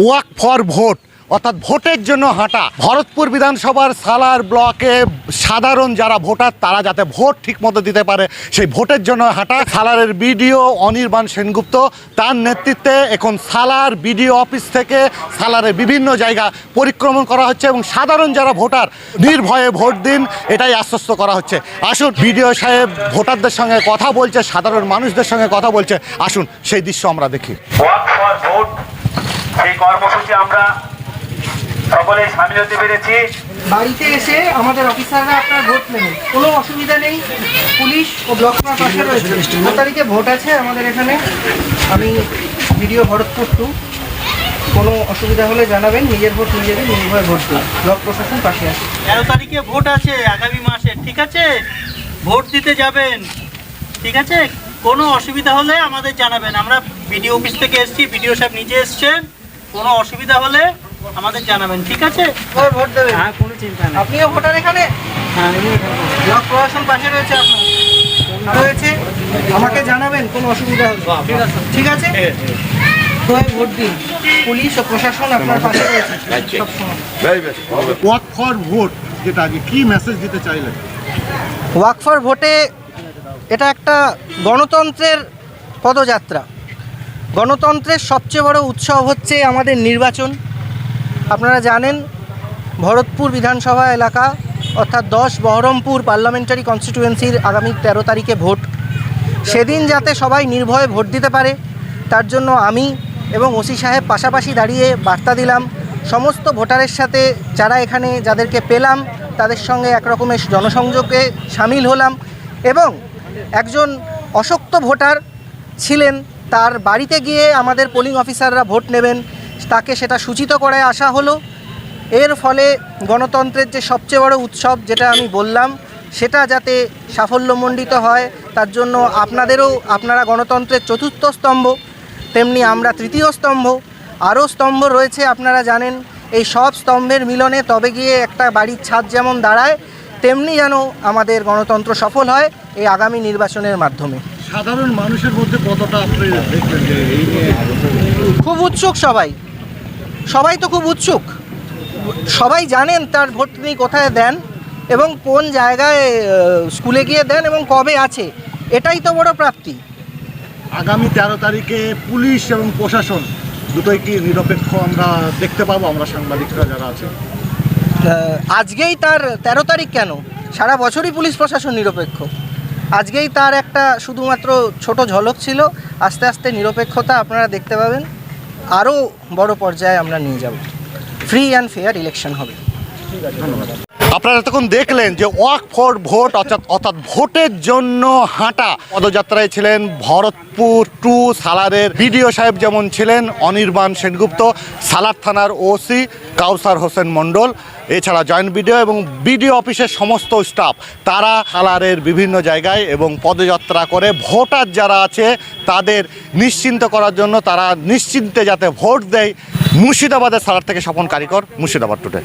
Walk for vote, অর্থাৎ ভোটের জন্য হাঁটা। ভরতপুর বিধানসভার সালার ব্লকে সাধারণ যারা ভোটার, তারা যাতে ভোট ঠিকমতো দিতে পারে, সেই ভোটের জন্য হাঁটা। সালারের বিডিও অনির্বাণ সেনগুপ্ত, তার নেতৃত্বে এখন সালার বিডিও অফিস থেকে সালারের বিভিন্ন জায়গা পরিক্রমণ করা হচ্ছে এবং সাধারণ যারা ভোটার, নির্ভয়ে ভোট দিন, এটাই আশ্বস্ত করা হচ্ছে। আসুন, বিডিও সাহেব ভোটারদের সঙ্গে কথা বলছে, সাধারণ মানুষদের সঙ্গে কথা বলছে। আসুন, সেই দৃশ্য আমরা দেখি। সেই কর্মসূচি আমরা সকলে সামিল হতে পেরেছি। বাড়িতে এসে আমাদের অফিসাররা আপনার ভোট নেবেন কোনো অসুবিধা নেই। পুলিশ ও ব্লক পাশে রয়েছে। দু তারিখে ভোট আছে আমাদের এখানে। আমি ভিডিও ভরতপুর টু কোনো অসুবিধা হলে জানাবেন। নিজের ভোট নিজেদের নির্ভয় ভোট দিন। ব্লক প্রশাসন পাশে আছে। তেরো তারিখে ভোট আছে আগামী মাসে ঠিক আছে? ভোট দিতে যাবেন ঠিক আছে? কোনো অসুবিধা হলে আমাদের জানাবেন। আমরা বিডিও অফিস থেকে এসেছি বিডিও সাহেব নিজে এসছেন। কোনো অসুবিধা হলে আমাদের জানাবেন ঠিক আছে? ভোট দেবেন। হ্যাঁ কোনো চিন্তা নেই। আপনিও ভোটার এখানে? হ্যাঁ ব্লক প্রশাসন পাশে রয়েছে আপনার? রয়েছে? আমাকে জানাবেন কোনো অসুবিধা হলে। ঠিক আছে। ভোট দিন। পুলিশ ও প্রশাসন আপনার পাশে রয়েছে। ওয়াক ফর ভোট যেটা আগে কি মেসেজ দিতে চাইলেন? ওয়াক ফর ভোটে এটা একটা গণতন্ত্রের পদযাত্রা। গণতন্ত্রের সবচেয়ে বড় উৎসব হচ্ছে আমাদের নির্বাচন। আপনারা জানেন, ভরতপুর বিধানসভা এলাকা, অর্থাৎ দশ বহরমপুর পার্লামেন্টারি কনস্টিটিউয়েন্সির আগামী তেরো তারিখে ভোট। সেদিন যাতে সবাই নির্ভয়ে ভোট দিতে পারে, তার জন্য আমি এবং ওসি সাহেব পাশাপাশি দাঁড়িয়ে বার্তা দিলাম। সমস্ত ভোটারের সাথে যারা এখানে যাদেরকে পেলাম, তাদের সঙ্গে একরকমের জনসংযোগে সামিল হলাম এবং একজন অশক্ত ভোটার ছিলেন। তার বাড়িতে গিয়ে আমাদের পোলিং অফিসাররা ভোট নেবেন, তাকে সেটা সূচিত করায় আসা হলো। এর ফলে গণতন্ত্রের যে সবচেয়ে বড় উৎসব যেটা আমি বললাম, সেটা যাতে সাফল্যমণ্ডিত হয়, তার জন্য আপনাদেরও, আপনারা গণতন্ত্রের চতুর্থ স্তম্ভ, তেমনি আমরা তৃতীয় স্তম্ভ, আরও স্তম্ভ রয়েছে আপনারা জানেন। এই সব স্তম্ভের মিলনে তবে গিয়ে একটা বাড়ির ছাদ যেমন দাঁড়ায়, তেমনি যেন আমাদের গণতন্ত্র সফল হয় এই আগামী নির্বাচনের মাধ্যমে। সাধারণ মানুষের মধ্যে কতটা আপনি দেখবেন যে এই নিয়ে খুব উৎসুক সবাই। সবাই তো খুব উৎসুক। সবাই জানেন তার ভোট তিনি কোথায় দেন এবং কোন জায়গায় স্কুলে গিয়ে দেন এবং কবে আছে। এটাই তো বড় প্রাপ্তি। আগামী তেরো তারিখে পুলিশ এবং প্রশাসন দুটোই কি নিরপেক্ষ আমরা দেখতে পাবো আমরা সাংবাদিকরা যারা আছে আজকেই তার তেরো তারিখ কেন? সারা বছরই পুলিশ প্রশাসন নিরপেক্ষ। আজকেই তার একটা শুধুমাত্র ছোট ঝলক ছিল। আস্তে আস্তে নিরপেক্ষতা আপনারা দেখতে পাবেন। আরও বড় পর্যায়ে আমরা নিয়ে যাব। ফ্রি অ্যান্ড ফেয়ার ইলেকশন হবে। আপনারা তখন দেখলেন যে ওয়াক ফর ভোট, অর্থাৎ অর্থাৎ ভোটের জন্য হাঁটা। পদযাত্রায় ছিলেন ভরতপুর টু সালারের বিডিও সাহেব যেমন ছিলেন, অনির্বাণ সেনগুপ্ত, সালার থানার ওসি কাউসার হোসেন মণ্ডল, এছাড়া জয়েন্ট বিডিও এবং বিডিও অফিসের সমস্ত স্টাফ। তারা সালারের বিভিন্ন জায়গায় এবং পদযাত্রা করে ভোটার যারা আছে তাদের নিশ্চিন্ত করার জন্য তারা নিশ্চিন্তে যাতে ভোট দেয় মুর্শিদাবাদের সালার থেকে স্বপন কারিকর, মুর্শিদাবাদ টুডে